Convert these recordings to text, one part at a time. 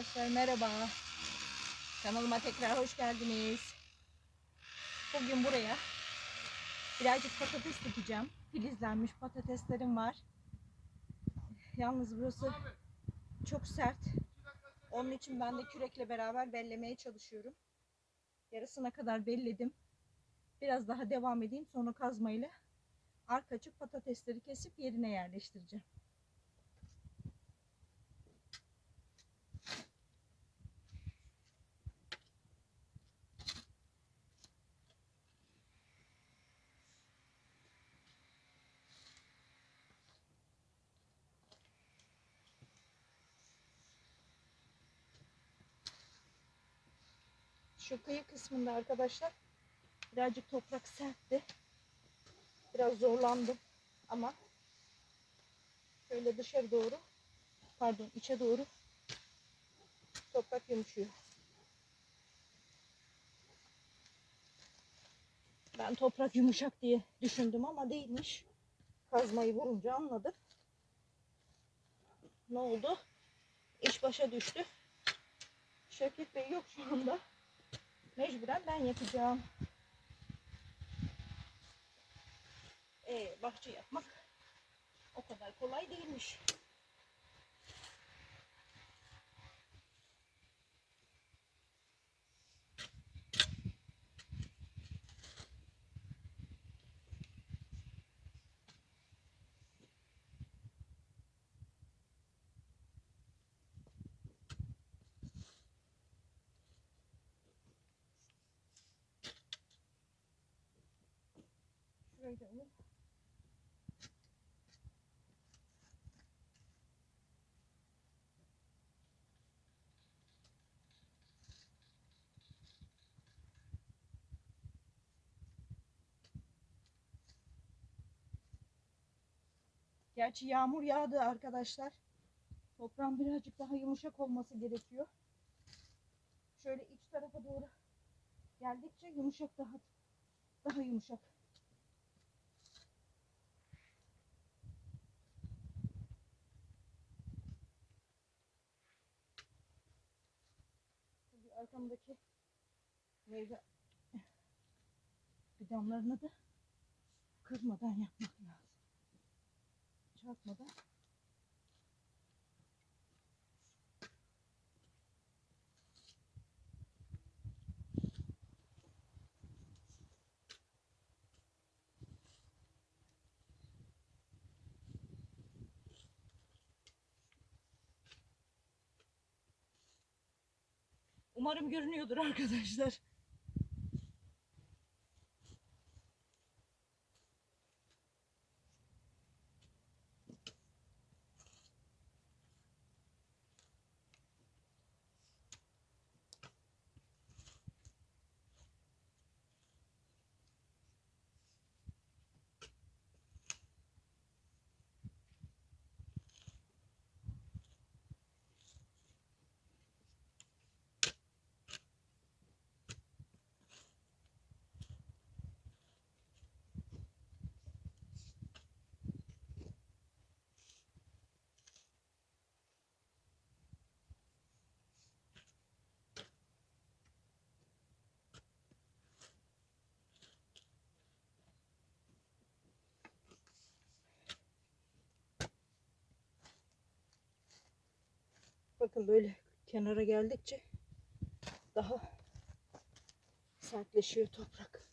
Arkadaşlar merhaba. Kanalıma tekrar hoş geldiniz. Bugün buraya birazcık patates dikeceğim. Filizlenmiş patateslerim var. Yalnız burası çok sert. Onun için ben de kürekle beraber bellemeye çalışıyorum. Yarısına kadar belledim. Biraz daha devam edeyim. Sonra kazmayla arka açık patatesleri kesip yerine yerleştireceğim. Şu kıyı kısmında arkadaşlar birazcık toprak sertti. Biraz zorlandım ama şöyle dışarı doğru pardon içe doğru toprak yumuşuyor. Ben toprak yumuşak diye düşündüm ama değilmiş. Kazmayı vurunca anladım. Ne oldu? İş başa düştü. Şevket Bey yok şu anda. Mecburen ben yapacağım. Ee, bahçe yapmak o kadar kolay değilmiş. Gerçi yağmur yağdı arkadaşlar. Toprağın birazcık daha yumuşak olması gerekiyor. Şöyle iç tarafa doğru geldikçe yumuşak daha daha yumuşak. Şimdi arkamdaki meyve fidanlarını da kırmadan yapmak lazım. Çarpmadan. Umarım görünüyordur arkadaşlar. Bakın böyle kenara geldikçe daha sertleşiyor toprak.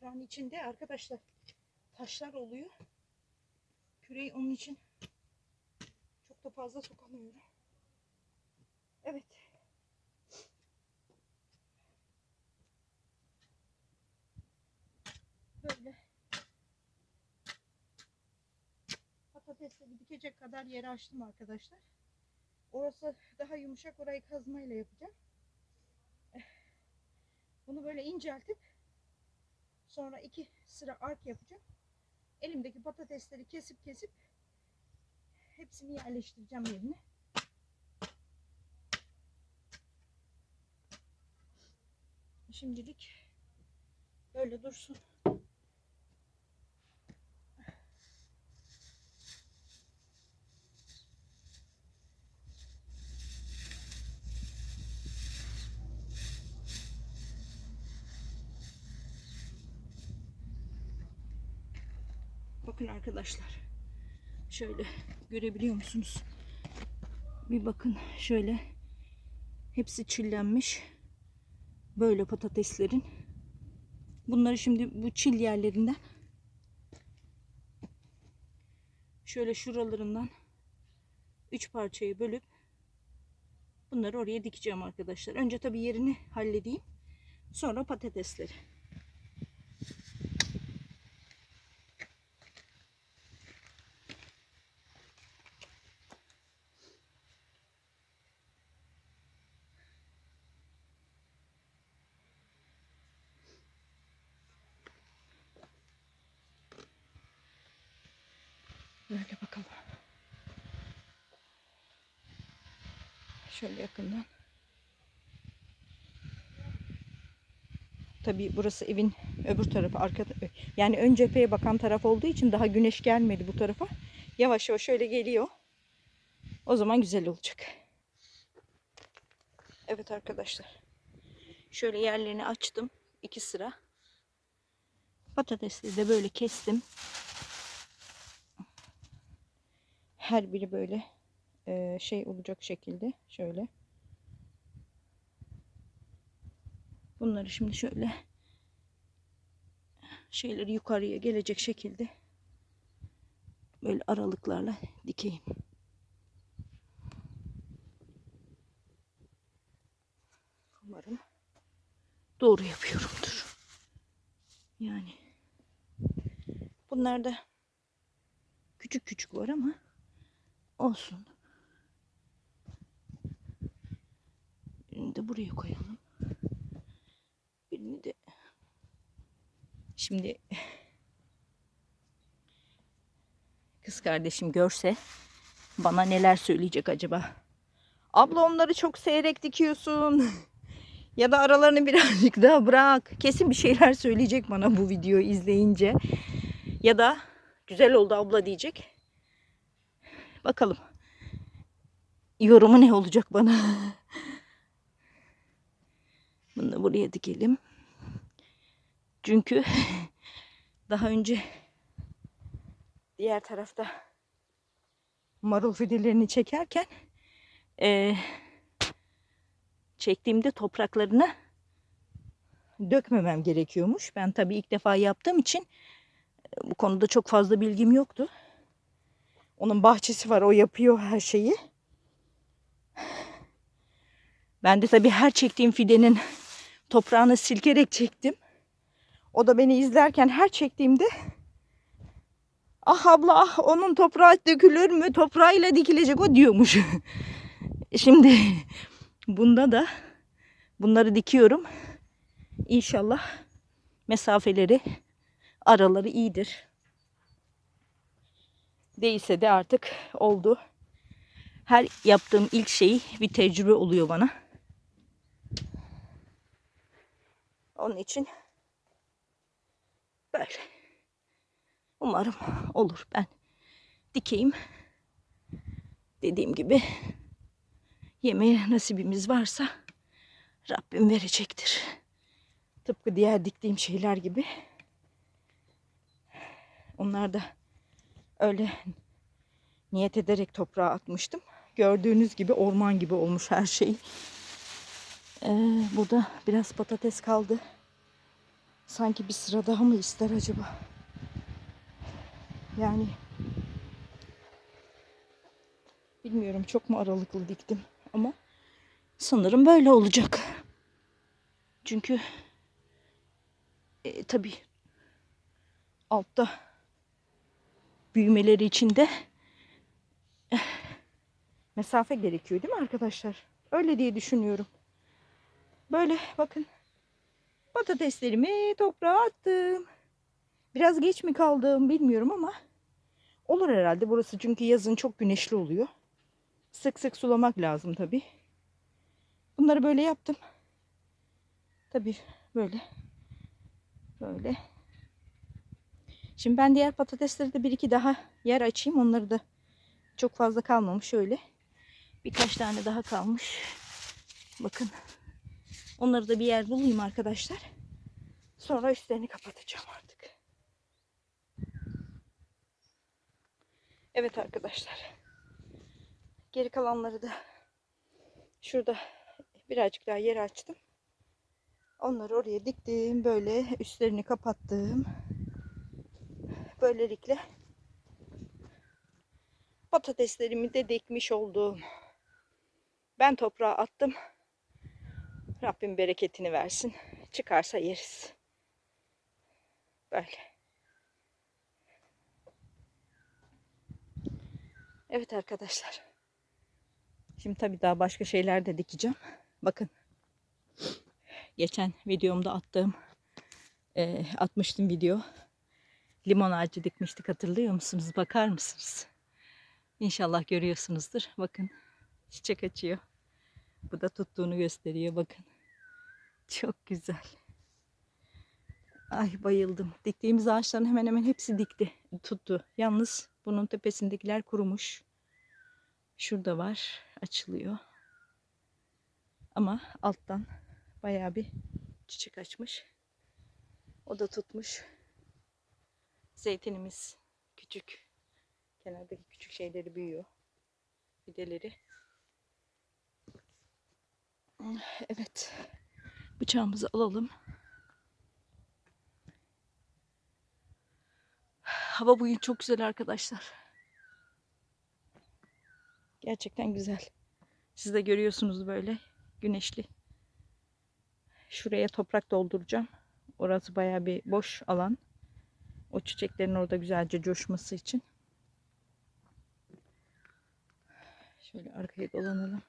Toprağın içinde arkadaşlar taşlar oluyor. Küreği onun için çok da fazla sokamıyorum. Evet. Böyle. Patatesleri dikecek kadar yeri açtım arkadaşlar. Orası daha yumuşak. Orayı kazmayla yapacağım. Eh, böyle inceltip sonra iki sıra ark yapacağım. Elimdeki patatesleri kesip kesip hepsini yerleştireceğim yerine. Şimdilik böyle dursun. Bakın arkadaşlar. Şöyle görebiliyor musunuz? Bir bakın şöyle. Hepsi çillenmiş. Böyle patateslerin. Bunları şimdi bu çil yerlerinden şöyle şuralarından üç parçaya bölüp bunları oraya dikeceğim arkadaşlar. Önce tabii yerini halledeyim. Sonra patatesleri. Böyle bakalım. Şöyle yakından. Tabii burası evin öbür tarafı arka yani ön cepheye bakan taraf olduğu için daha güneş gelmedi bu tarafa. Yavaş yavaş şöyle geliyor. O zaman güzel olacak. Evet arkadaşlar. Şöyle yerlerini açtım. iki sıra. Patatesleri de böyle kestim. her biri böyle şey olacak şekilde şöyle bunları şimdi şöyle şeyleri yukarıya gelecek şekilde böyle aralıklarla dikeyim. Umarım doğru yapıyorumdur. Yani bunlar da küçük küçük var ama Olsun. Birini de buraya koyalım. Birini de şimdi kız kardeşim görse bana neler söyleyecek acaba? Abla onları çok seyrek dikiyorsun. ya da aralarını birazcık daha bırak. Kesin bir şeyler söyleyecek bana bu videoyu izleyince. Ya da güzel oldu abla diyecek. Bakalım. Yorumu ne olacak bana? Bunu da buraya dikelim. Çünkü daha önce diğer tarafta marul fidelerini çekerken e, çektiğimde topraklarını dökmemem gerekiyormuş. Ben tabii ilk defa yaptığım için bu konuda çok fazla bilgim yoktu. Onun bahçesi var. O yapıyor her şeyi. Ben de tabii her çektiğim fidenin toprağını silkerek çektim. O da beni izlerken her çektiğimde ah abla ah onun toprağı dökülür mü toprağıyla dikilecek o diyormuş. Şimdi bunda da bunları dikiyorum. İnşallah mesafeleri araları iyidir. Değilse de artık oldu. Her yaptığım ilk şey bir tecrübe oluyor bana. Onun için böyle. Umarım olur. Ben dikeyim. Dediğim gibi yemeğe nasibimiz varsa Rabbim verecektir. Tıpkı diğer diktiğim şeyler gibi. Onlar da öyle niyet ederek toprağa atmıştım. Gördüğünüz gibi orman gibi olmuş her şey. Ee, burada biraz patates kaldı. Sanki bir sıra daha mı ister acaba? Yani bilmiyorum çok mu aralıklı diktim ama sanırım böyle olacak. Çünkü e, tabii altta büyümeleri için de eh, mesafe gerekiyor değil mi arkadaşlar? Öyle diye düşünüyorum. Böyle bakın Patateslerimi toprağa attım. Biraz geç mi kaldım bilmiyorum ama olur herhalde. Burası çünkü yazın çok güneşli oluyor. Sık sık sulamak lazım tabii. Bunları böyle yaptım. Tabii böyle. Böyle. Şimdi ben diğer patatesleri de bir iki daha yer açayım. Onları da çok fazla kalmamış öyle. Birkaç tane daha kalmış. Bakın. Onları da bir yer bulayım arkadaşlar. Sonra üstlerini kapatacağım artık. Evet arkadaşlar. Geri kalanları da şurada birazcık daha yer açtım. Onları oraya diktim. Böyle üstlerini kapattım. Böylelikle patateslerimi de dikmiş oldum. Ben toprağa attım. Rabbim bereketini versin. Çıkarsa yeriz. Böyle. Evet arkadaşlar. Şimdi tabii daha başka şeyler de dikeceğim. Bakın. Geçen videomda attığım e, atmıştım video. Limon ağacı dikmiştik hatırlıyor musunuz? Bakar mısınız? İnşallah görüyorsunuzdur. Bakın çiçek açıyor. Bu da tuttuğunu gösteriyor bakın. Çok güzel. Ay bayıldım. Diktiğimiz ağaçların hemen hemen hepsi dikti. Tuttu. Yalnız bunun tepesindekiler kurumuş. Şurada var. Açılıyor. Ama alttan bayağı bir çiçek açmış. O da tutmuş. Zeytinimiz küçük. Kenardaki küçük şeyleri büyüyor. Fideleri. Evet. Bıçağımızı alalım. Hava bugün çok güzel arkadaşlar. Gerçekten güzel. Siz de görüyorsunuz böyle güneşli. Şuraya toprak dolduracağım. Orası bayağı bir boş alan. O çiçeklerin orada güzelce coşması için. Şöyle arkaya dolanalım.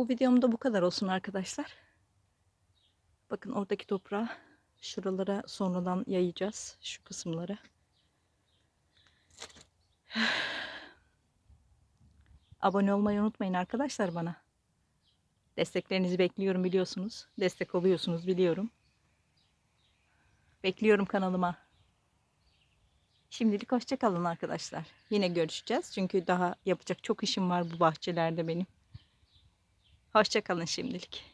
Bu videomda bu kadar olsun arkadaşlar. Bakın oradaki toprağı şuralara sonradan yayacağız. Şu kısımlara. Abone olmayı unutmayın arkadaşlar bana. Desteklerinizi bekliyorum biliyorsunuz. Destek oluyorsunuz biliyorum. Bekliyorum kanalıma. Şimdilik hoşça kalın arkadaşlar. Yine görüşeceğiz. Çünkü daha yapacak çok işim var bu bahçelerde benim. Hoşça kalın şimdilik.